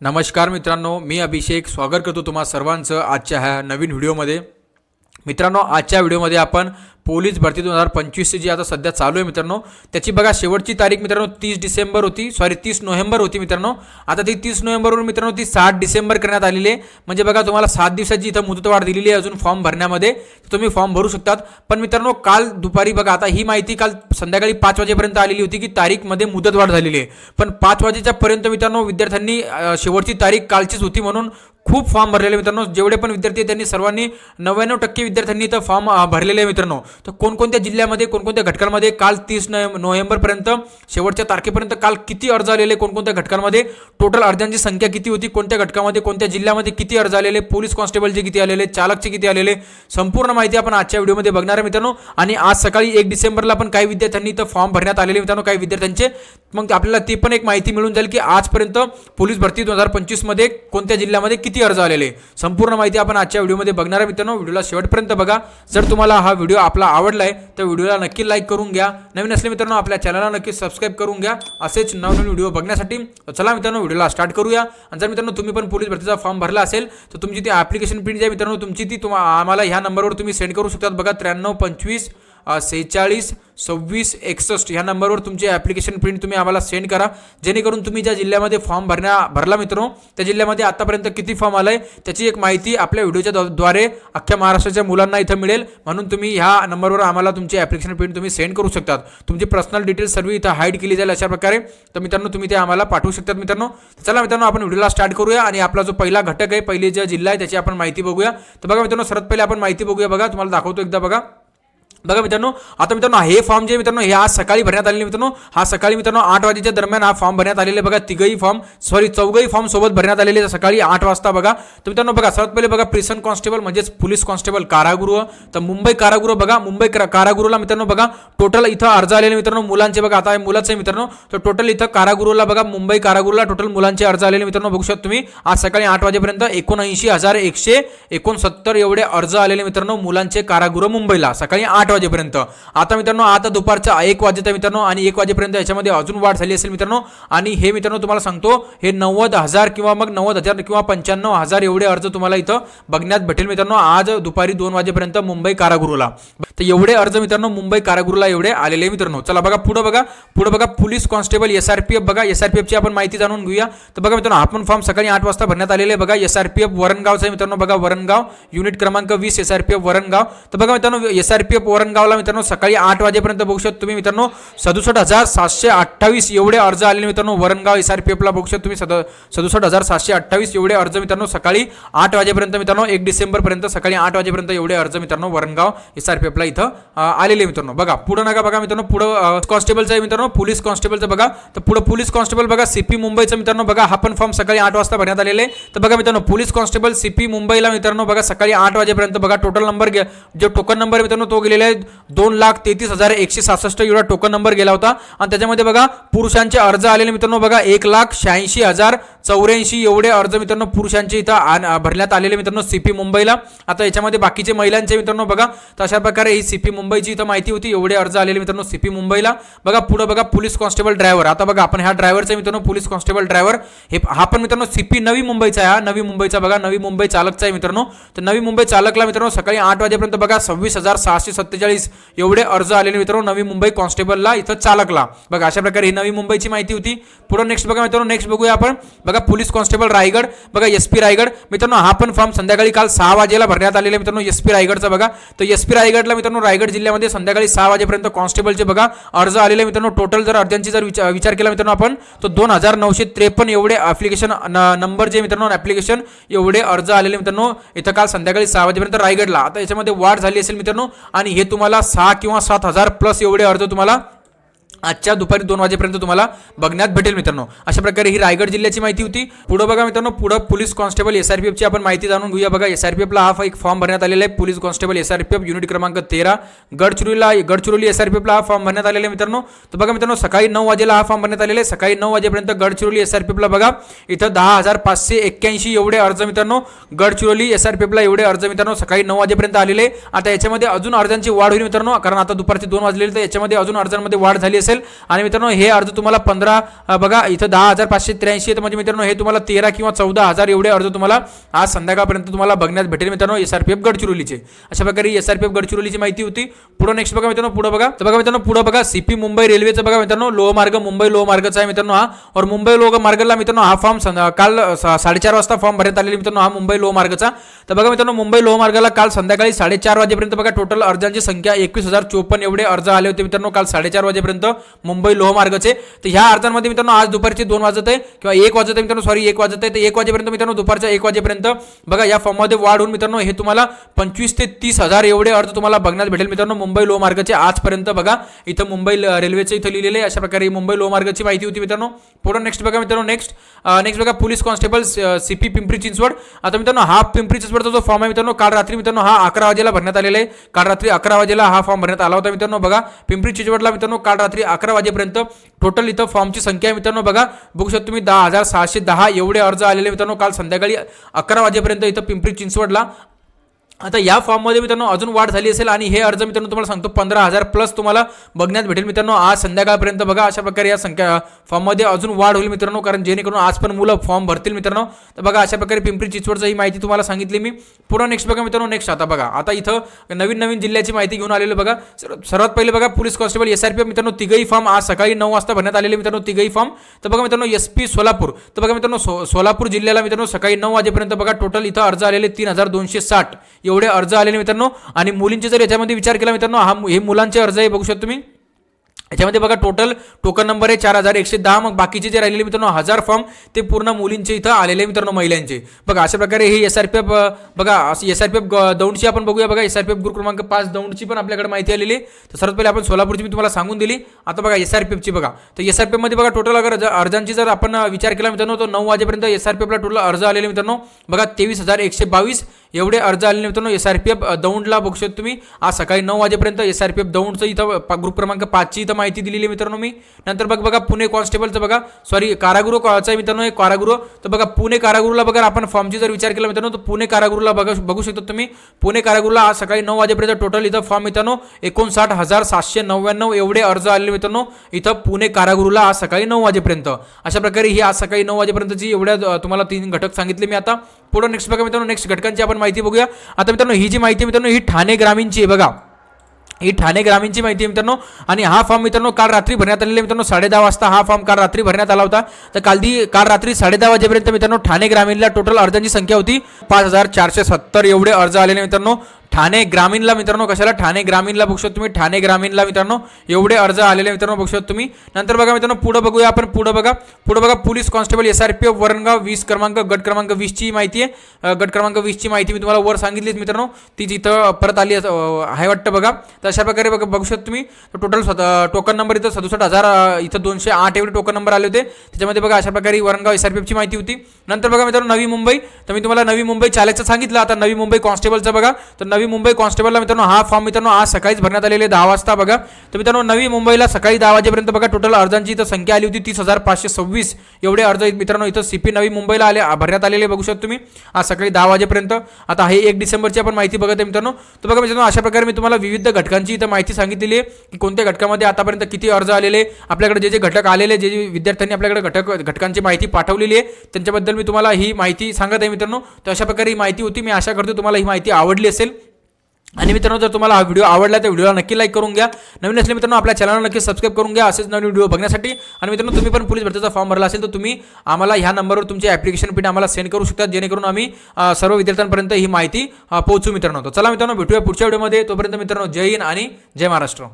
नमस्कार मित्रांनो मी अभिषेक. स्वागत करतो तुम्हा सर्वांचं आजच्या ह्या नवीन व्हिडिओमध्ये. मित्रांनो आजच्या व्हिडिओमध्ये आपण पोलीस भरती दोन हजार पंचवीसची जी आता सध्या चालू आहे मित्रांनो. त्याची बघा शेवटची तारीख मित्रांनो तीस डिसेंबर होती. सॉरी तीस नोव्हेंबर होती मित्रांनो. आता ती तीस नोव्हेंबरवरून मित्रांनो ती सात डिसेंबर करण्यात आलेली आहे. म्हणजे बघा तुम्हाला सात दिवसाची इथं मुदतवाढ दिलेली आहे अजून फॉर्म भरण्यामध्ये. तुम्ही फॉर्म भरू शकतात. पण मित्रांनो काल दुपारी बघा आता ही माहिती काल संध्याकाळी पाच वाजेपर्यंत आलेली होती की तारीखमध्ये मुदतवाढ झालेली आहे. पण पाच वाजेच्या पर्यंत मित्रांनो विद्यार्थ्यांनी शेवटची तारीख कालचीच होती म्हणून खूप फॉर्म भरलेले मित्रांनो. जेवढे पण विद्यार्थी आहेत त्यांनी सर्वांनी नव्याण्णव टक्के विद्यार्थ्यांनी इथं फॉर्म भरलेले आहे मित्रांनो. तर कोणकोणत्या जिल्ह्यामध्ये कोणकोणत्या घटकांमध्ये काल तीस नोव्हेंबरपर्यंत शेवटच्या तारखेपर्यंत काल किती अर्ज आलेले कोणकोणत्या घटकांमध्ये? टोटल अर्जांची संख्या किती होती कोणत्या घटकामध्ये कोणत्या जिल्ह्यामध्ये किती अर्ज आलेले पोलीस कॉन्स्टेबलचे किती आलेले चालकचे किती आलेले? संपूर्ण माहिती आपण आजच्या व्हिडिओमध्ये बघणार आहे मित्रांनो. आणि आज सकाळी एक डिसेंबरला पण काही विद्यार्थ्यांनी इथं फॉर्म भरण्यात आलेले मित्रांनो. काही विद्यार्थ्यांचे मग आपल्याला ती पण एक माहिती मिळून जाईल की आजपर्यंत पोलीस भरती दोन हजार पंचवीसमध्ये कोणत्या जिल्ह्यामध्ये किती अर्ज आलेले. संपूर्ण माहिती आपण आजच्या व्हिडिओमध्ये बघणार आहे. मित्रांनो व्हिडिओला शेवटपर्यंत बघा. जर तुम्हाला हा व्हिडिओ आपला आवडला आहे तर व्हिडिओला नक्की लाईक करून घ्या. नवीन असले मित्रांनो आपल्या चॅनलला नक्की सबस्क्राईब करून घ्या. असेच नवनवीन व्हिडिओ बघण्यासाठी चला मित्रांनो व्हिडिओला स्टार्ट करूया. आणि जर मित्रांनो तुम्ही पण पोलीस भरतीचा फॉर्म भरला असेल तर तुमची ती ॲप्लिकेशन प्रिंट आहे मित्रांनो तुमची ती तुम्हाला आम्हाला ह्या नंबरवर तुम्ही सेंड करू शकतात. बघा त्र्याण्णव पंचवीस सेहेचाळीस सव्वीस एकसष्ट ह्या नंबरवर तुमचे ॲप्लिकेशन प्रिंट तुम्ही आम्हाला सेंड करा. जेणेकरून तुम्ही ज्या जिल्ह्यामध्ये फॉर्म भरण्या भरला मित्रांनो त्या जिल्ह्यामध्ये आतापर्यंत किती फॉर्म आला आहे त्याची एक माहिती आपल्या व्हिडिओच्या द्वारे अख्ख्या महाराष्ट्राच्या मुलांना इथं मिळेल. म्हणून तुम्ही ह्या नंबरवर आम्हाला तुमचे ॲप्लिकेशन प्रिंट तुम्ही सेंड करू शकतात. तुमची पर्सनल डिटेल्स सर्व इथं हाईड केली जाईल अशा प्रकारे. तर मित्रांनो तुम्ही ते आम्हाला पाठवू शकतात मित्रांनो. चला मित्रांनो आपण व्हिडिओला स्टार्ट करूया आणि आपला जो पहिला घटक आहे पहिले जे जिल्हा आहे त्याची आपण माहिती बघूया. तर बघा मित्रांनो सर्वात पहिले आपण माहिती बघूया बघा. तुम्हाला दाखवतो एकदा बघा. बघा मित्रांनो आता मित्रांनो हे फॉर्म जे मित्रांनो हे आज सकाळी भरण्यात आलेले मित्रांनो हा सकाळी मित्रांनो आठ वाजेच्या दरम्यान हा फॉर्म भरण्यात आलेले बघा तिघही फॉर्म सॉरी चौघही फॉर्म सोबत भरण्यात आलेले सकाळी आठ वाजता बघा. तर मित्रांनो बघा सर्वात पहिले बघा प्रिसन कॉन्स्टेबल म्हणजेच पोलीस कॉन्स्टेबल कारागृह. तर मुंबई कारागृह बघा मुंबई कारागृहला मित्रांनो बघा टोटल इथं अर्ज आलेले मित्रांनो मुलांचे बघा आता हे मित्रांनो. तर टोटल इथं कारागृहला बघा मुंबई कारागृहला टोटल मुलांचे अर्ज आलेले मित्रांनो बघू शकता तुम्ही. आज सकाळी आठ वाजेपर्यंत एकोणऐंशी हजार एकशे एकोणसत्तर एवढे अर्ज आलेले मित्रांनो मुलांचे कारागृह मुंबईला. सकाळी आठ वाजेपर्यंत. आता मित्रांनो आता दुपारचा एक वाजेचा मित्रांनो आणि एक वाजेपर्यंत याच्यामध्ये अजून वाढ झाली असेल मित्रांनो. आणि हे मित्रांनो तुम्हाला सांगतो हे नव्वद हजार किंवा मग नव्वद हजार किंवा पंच्याण्णव हजार एवढे अर्ज तुम्हाला इथं बघण्यात भेटेल मित्रांनो. आज दुपारी दोन वाजेपर्यंत मुंबई कारागृहला. तर एवढे अर्ज मित्रांनो मुंबई कारागृहला एवढे आलेले मित्रांनो. चला बघा पुढे बघा पुढे बघा police constable S R P F बघा एस आर पी एफची आपण माहिती जाणून घेऊया. तर बघा मित्रांनो आपण फॉर्म सकाळी आठ वाजता भरण्यात आलेले आहे. बघा एस आर पी एफ वरणगावचा आहे मित्रांनो. बघा वरणगाव युनिट क्रमांक वीस S R P F Varangaon. तर बघा मित्रांनो एस आर पी एफ वरणगावला मित्रांनो सकाळी आठ वाजेपर्यंत बघू शकतो तुम्ही मित्रांनो सदुसष्ट हजार सातशे अठ्ठावीस एवढे अर्ज आलेले मित्रांनो वरणगाव एस आर पी एफला बघू शकतो तुम्ही. सद सदुसष्ट हजार सातशे अठ्ठावीस एवढे अर्ज मित्रांनो सकाळी आठ वाजेपर्यंत मित्रांनो एक डिसेंबरपर्यंत सकाळी आठ वाजेपर्यंत एवढे अर्ज मित्रांनो वरणगाव एस आर पी एफला इथं आलेले मित्रांनो. बघा पुढं नका बघा मित्रांनो पुढं कॉन्स्टेबलचं आहे मित्रांनो पोलीस कॉन्स्टेबलचं बघा. तर पुढं पोलीस कॉन्स्टेबल बघा सीपी मुंबईचं मित्रांनो बघा हा पण फॉर्म सकाळी आठ वाजता भरण्यात आलेले तर बघा मित्रांनो पोलीस कॉन्स्टेबल सीपी मुंबईला मित्रांनो बघा सकाळी आठ वाजेपर्यंत बघा टोटल नंबर गे जो टोकन नंबर मित्रांनो तो गेलेला आहे दोन लाख तेहतीस हजार एकशे सहासष्ट एवढा टोकन नंबर गेला होता. आणि त्याच्यामध्ये बघा पुरुषांचे अर्ज आलेले मित्रांनो बघा एक लाख शहाऐंशी हजार चौऱ्याऐंशी एवढे अर्ज मित्रांनो पुरुषांचे इथं आण- भरण्यात आलेले मित्रांनो सीपी मुंबईला. आता याच्यामध्ये बाकीचे महिलांचे मित्रांनो बघा तर अशा प्रकारे ही सीपी मुंबईची इथं माहिती होती एवढे अर्ज आलेले मित्रांनो सीपी मुंबईला. बघा पुढे बघा पोलीस कॉन्स्टेबल ड्रायव्हर. आता बघा आपण ह्या ड्रायव्हरचा मित्रांनो पोलीस कॉन्स्टेबल ड्रायव्हर. हे हा पण मित्रांनो सीपी नवी मुंबईचा आहे हा नवी मुंबईचा बघा नवी मुंबई चालकचा आहे मित्रांनो. तर नवी मुंबई चालकला मित्रांनो सकाळी आठ वाजेपर्यंत बघा सव्वीस हजार सहाशे सत्तेचाळीस एवढे अर्ज आलेले मित्रांनो नवी मुंबई कॉन्स्टेबलला इथं चालकला. बघा अशा प्रकारे ही नवी मुंबईची माहिती होती. पुढे नेक्स्ट बघा मित्रांनो नेक्स्ट बघूया आपण. बघा पोलीस कॉन्स्टेबल रायगड बघा एस पी रायगड. मित्रांनो हा पण फॉर्म संध्याकाळी काल सहा वाजेला भरण्यात आलेला मित्रांनो एस पी रायगडचा बघा. तर एस पी रायगडला मित्रांनो रायगड जिल्ह्यामध्ये संध्याकाळी सहा वाजेपर्यंत कॉन्स्टेबलचे बघा अर्ज आलेले मित्रांनो. टोटल जर अर्जांची जर विचार विचार केला मित्रांनो आपण तर दोन हजार नऊशे त्रेपन्न एवढे ॲप्लिकेशन नंबर जे मित्रांनो ॲप्लिकेशन एवढे अर्ज आलेले मित्रांनो. इथं काल संध्याकाळी सहा वाजेपर्यंत रायगडला. आता याच्यामध्ये वाढ झाली असेल मित्रांनो आणि हे तुम्हाला सहा किंवा सात हजार प्लस एवढे अर्ज तुम्हाला आजच्या दुपारी दोन वाजेपर्यंत तुम्हाला बघण्यात भेटेल मित्रांनो. अशा प्रकारे ही रायगड जिल्ह्याची माहिती होती. पुढं बघा मित्रांनो पुढं police constable S R P एफची आपण माहिती जाणून घेऊया. बघा एस आर पी एफला हा एक फॉर्म भरण्यात आलेला आहे. Police constable S R P F unit क्रमांक तेरा. गडचिरोलीला गडचिरोली एस आर पी एफला हा फॉर्म भरण्यात आलेला आहे मित्रांनो. तर बघा मित्रांनो सकाळी नऊ वाजेला हा फॉर्म भरण्यात आलेला आहे. सकाळी नऊ वाजेपर्यंत गडचिरोली एस आर बघा. इथं दहा हजार पाचशे एक्क्याऐंशी एवढे अर्ज मित्रांनो. गडचिरोली एस आर एवढे अर्ज मित्रांनो सकाळी नऊ वाजेपर्यंत आलेले आता याच्यामध्ये अजून अर्जांची वाढ होईल मित्रांनो. कारण आता दुपारचे दोन वाजलेले तर याच्यामध्ये अजून अर्जांमध्ये वाढ झाली असेल. आणि मित्रांनो हे अर्ज तुम्हाला पंधरा बघा इथं दहा हजार पाचशे त्र्याऐंशी तर म्हणजे मित्रांनो हे तुम्हाला तेरा किंवा चौदा हजार एवढे अर्ज तुम्हाला आज संध्याकाळपर्यंत तुम्हाला बघण्यात भेटेल. मित्रांनो एस आर पी एफ गडचिरोलीचे. अशा प्रकारे एस आर पी एफ गडचिरोलीची माहिती होती. पुढे नेक्स्ट बघा मित्रांनो पुढे बघा. तर बघा मित्रांनो पुढे बघा सीपी मुंबई रेल्वेचं बघा मित्रांनो लोह मार्ग मुंबई लोह मार्गचा आहे मित्रांनो हा. और मुंबई लोह मार्गला मित्रांनो हा फॉर्म काल साडेचार वाजता फॉर्म भरण्यात आलेला मित्रांनो हा मुंबई लोह मार्गचा. तर बघा मित्रांनो मुंबई लोह मार्गाला काल संध्याकाळी साडेचार वाजेपर्यंत बघा टोटल अर्जांची संख्या एकवीस हजार चोपन्न एवढे अर्ज आले होते मित्रांनो काल साडेचार वाजेपर्यंत. मुंबई लोहमार्गचे तर ह्या अर्जांमध्ये मित्रांनो आज दुपारचे दोन वाजत आहे किंवा एक वाजत आहे मित्रांनो सॉरी एक वाजत आहे. तर एक वाजेपर्यंत मित्रांनो दुपारच्या एक वाजेपर्यंत बघा या फॉर्ममध्ये वाढ होऊन मित्रांनो हे तुम्हाला पंचवीस ते तीस हजार एवढे अर्ज तुम्हाला बघण्यात भेटेल मित्रांनो मुंबई लोहमार्गचे आजपर्यंत बघा. इथं मुंबई रेल्वेचे इथं लिहिलेलं आहे अशा प्रकारे मुंबई लोह मार्गाची माहिती होती मित्रांनो. पुढे नेक्स्ट बघा मित्रांनो नेक्स्ट नेक्स्ट बघा police constable CP Pimpri Chinchwad. आता मित्रांनो हा पिंपरी चिंचवडचा जो फॉर्म आहे मित्रांनो काल रात्री मित्रांनो हा अकरा वाजेला भरण्यात आलेला आहे. काल रात्री अकरा वाजेला हा फॉर्म भरण्यात आला होता मित्रांनो बघा. पिंपरी चिंचवडला मित्रांनो काल रात्री अकरा वाजेपर्यंत टोटल इथं फॉर्मची संख्या आहे. मित्रांनो बघा बघू शकतो तुम्ही दहा हजार सहाशे दहा एवढे अर्ज आलेले मित्रांनो काल संध्याकाळी अकरा वाजेपर्यंत इथं पिंपरी चिंचवडला आता या फॉर्ममध्ये मित्रांनो अजून वाढ झाली असेल आणि हे अर्ज मित्रांनो तुम्हाला सांगतो पंधरा हजार प्लस तुम्हाला बघण्यात भेटेल. मित्रांनो आज संध्याकाळपर्यंत बघा अशा प्रकारे या संख्या फॉर्ममध्ये अजून वाढ होईल मित्रांनो कारण जेणेकरून आज पण मुलं फॉर्म भरतील मित्रांनो. तर बघा अशा प्रकारे पिंपरी चिंचवडचं ही माहिती तुम्हाला सांगितली मी. पुन्हा नेक्स्ट बघा मित्रांनो नेक्स्ट आता बघा. आता इथं नवीन नवीन जिल्ह्याची माहिती घेऊन आलेलं बघा. सर्वात पहिले बघा police constable S R P मित्रांनो तिघही फॉर्म आज सकाळी नऊ वाजता भरण्यात आलेले मित्रांनो तिघही फॉर्म. तर बघा मित्रांनो एस पी सोलापूर. तर बघा मित्रांनो सो सोलापूर जिल्ह्याला मित्रांनो सकाळी नऊ वाजेपर्यंत बघा टोटल इथं अर्ज आलेले तीन हजार दोनशे साठ. एवढे अर्ज आलेले मित्रांनो आणि मुलींचे जर याच्यामध्ये विचार केला मित्रांनो हा हे मुलांचे अर्ज आहे बघू शकतो तुम्ही. याच्यामध्ये बघा टोटल टोकन नंबर आहे चार हजार एकशे दहा. मग बाकीचे जे राहिलेले मित्रांनो हजार फॉर्म ते पूर्ण मुलींचे इथं आलेले मित्रांनो महिलांचे. बघा अशा प्रकारे हे एस आर पी एफ बघा एस आर पी एफ दौंडची आपण बघूया. बघा S R P F group क्रमांक पाच दौंडची पण आपल्याकडे माहिती आलेली तर सर्वात पहिले आपण सोलापूरची मी तुम्हाला सांगून दिली. आता बघा एस आर पी एफची बघा. तर एस आर पी एफमध्ये बघा टोटल अगर अर्जांची जर आपण विचार केला मित्रांनो तर नऊ वाजेपर्यंत एस आर पी एफला टोटल अर्ज आलेले मित्रांनो. बघा तेवीस हजार एकशे बावीस. एवढे अर्ज आलेले मित्रांनो एस आर पी एफ दौंडला बघू शकतो तुम्ही. आज सकाळी नऊ वाजेपर्यंत एस आर पी एफ दौंडचं इथं ग्रुप क्रमांक पाचची इथं माहिती दिलेली आहे मित्रांनो मी. नंतर बघ बघा पुणे कॉन्स्टेबलचं बघा. सॉरी कारागृह कॉचा मित्रांनो हे कारागृह. तर बघा पुणे कारागृहला बघा आपण फॉर्मची जर विचार केला मित्रांनो तर पुणे कारागृहला बघा बघू शकतो तुम्ही. पुणे कारागृहला आज सकाळी नऊ वाजेपर्यंत टोटल इथं फॉर्म मित्रांनो एकोणसाठ हजार सातशे नव्याण्णव एवढे अर्ज आलेले मित्रांनो इथं पुणे कारागृहला आज सकाळी नऊ वाजेपर्यंत. अशा प्रकारे ही आज सकाळी नऊ वाजेपर्यंतची एवढ्या तुम्हाला तीन घटक सांगितले मी आता. पुढे नेक्स्ट बघा मित्रांनो नेक्स्ट घटकांची आपण माहिती बघूया. आता मित्रांनो ही जी माहिती मित्रांनो ही ठाणे ग्रामीणची आहे बघा. ही ठाणे ग्रामीणची माहिती आहे मित्रांनो. आणि हा फॉर्म मित्रांनो काल रात्री भरण्यात आलेला मित्रांनो. साडे दहा वाजता हा फॉर्म काल रात्री भरण्यात आला होता. तर काल दी काल रात्री साडे दहा वाजेपर्यंत मित्रांनो ठाणे ग्रामीणला टोटल अर्जांची संख्या होती. पाच हजार चारशे सत्तर एवढे अर्ज आलेले मित्रांनो. ठाणे ग्रामीणला मित्रांनो कशाला? ठाणे ग्रामीणला बघू शकतो तुम्ही. ठाणे ग्रामीणला मित्रांनो एवढे अर्ज आलेले मित्रांनो बघू शकतो तुम्ही. नंतर बघा मित्रांनो पुढे बघूया आपण पुढे बघा. पुढे बघा police constable S R P F Varangaon वीस क्रमांक गट क्रमांक वीसची माहिती आहे. गट क्रमांक वीसची माहिती मी तुम्हाला वर सांगितलीच मित्रांनो. ती जिथं परत आली आहे वाटतं बघा. तर अशा प्रकारे बघा बघू शकतो तुम्ही. टोटल टोकन नंबर इथं सदुसष्ट हजार इथं दोनशे आठ एवढे टोकन नंबर आले होते. त्याच्यामध्ये बघा अशा प्रकारे वरणगाव एस आर पी एफची माहिती होती. नंतर बघा मित्रांनो नवी मुंबई. तर मी तुम्हाला नवी मुंबई चालायचं सांगितलं. आता नवी मुंबई कॉन्स्टेबलचं बघा. तर नवी मुंबई कॉन्स्टेबलला मित्रांनो हा फॉर्म मित्रांनो आज सकाळीच भरण्यात आलेले दहा वाजता बघा. तर मित्रांनो नवी मुंबईला सकाळी दहा वाजेपर्यंत बघा टोटल अर्जांची इथं संख्या आली होती तीस हजार पाचशे सव्वीस. एवढे अर्ज मित्रांनो इथं सीपी नवी मुंबईला आले भरण्यात आलेले बघू शकतो तुम्ही. आज सकाळी दहा वाजेपर्यंत. आता हे एक डिसेंबरची आपण माहिती बघत आहे मित्रांनो. तर बघा मित्रांनो अशा प्रकारे मी तुम्हाला विविध घटकांची इथं माहिती सांगितलेली आहे की कोणत्या घटकामध्ये आतापर्यंत किती अर्ज आलेले आपल्याकडे जे जे घटक आलेले जे जे विद्यार्थ्यांनी आपल्याकडे घटक घटकांची माहिती पाठवलेली आहे त्यांच्याबद्दल मी तुम्हाला ही माहिती सांगत आहे मित्रांनो. तर अशा प्रकारे ही माहिती होती मी आशा करतो तुम्हाला ही माहिती आवडली असेल. आणि मित्रांनो जर तुम्हाला हा व्हिडिओ आवडला तर व्हिडिओला नक्की लाईक करून घ्या. नवीन असले मित्रांनो आपल्या चॅनलला नक्की सबस्क्राईब करून घ्या. असेच नवीन व्हिडिओ बघण्यासाठी. आणि मित्रांनो तुम्ही पण पोलीस भरतीचा फॉर्म भरला असेल तर तुम्ही आम्हाला ह्या नंबरवर तुमची ॲप्लिकेशन पिन आम्हाला सेंड करू शकता. जेणेकरून आम्ही सर्व विद्यार्थ्यांपर्यंत ही माहिती पोहोचू मित्रांनो. तर चला मित्रांनो भेटूया पुढच्या व्हिडिओमध्ये तोपर्यंत मित्रांनो जय हिंद आणि जय महाराष्ट्र.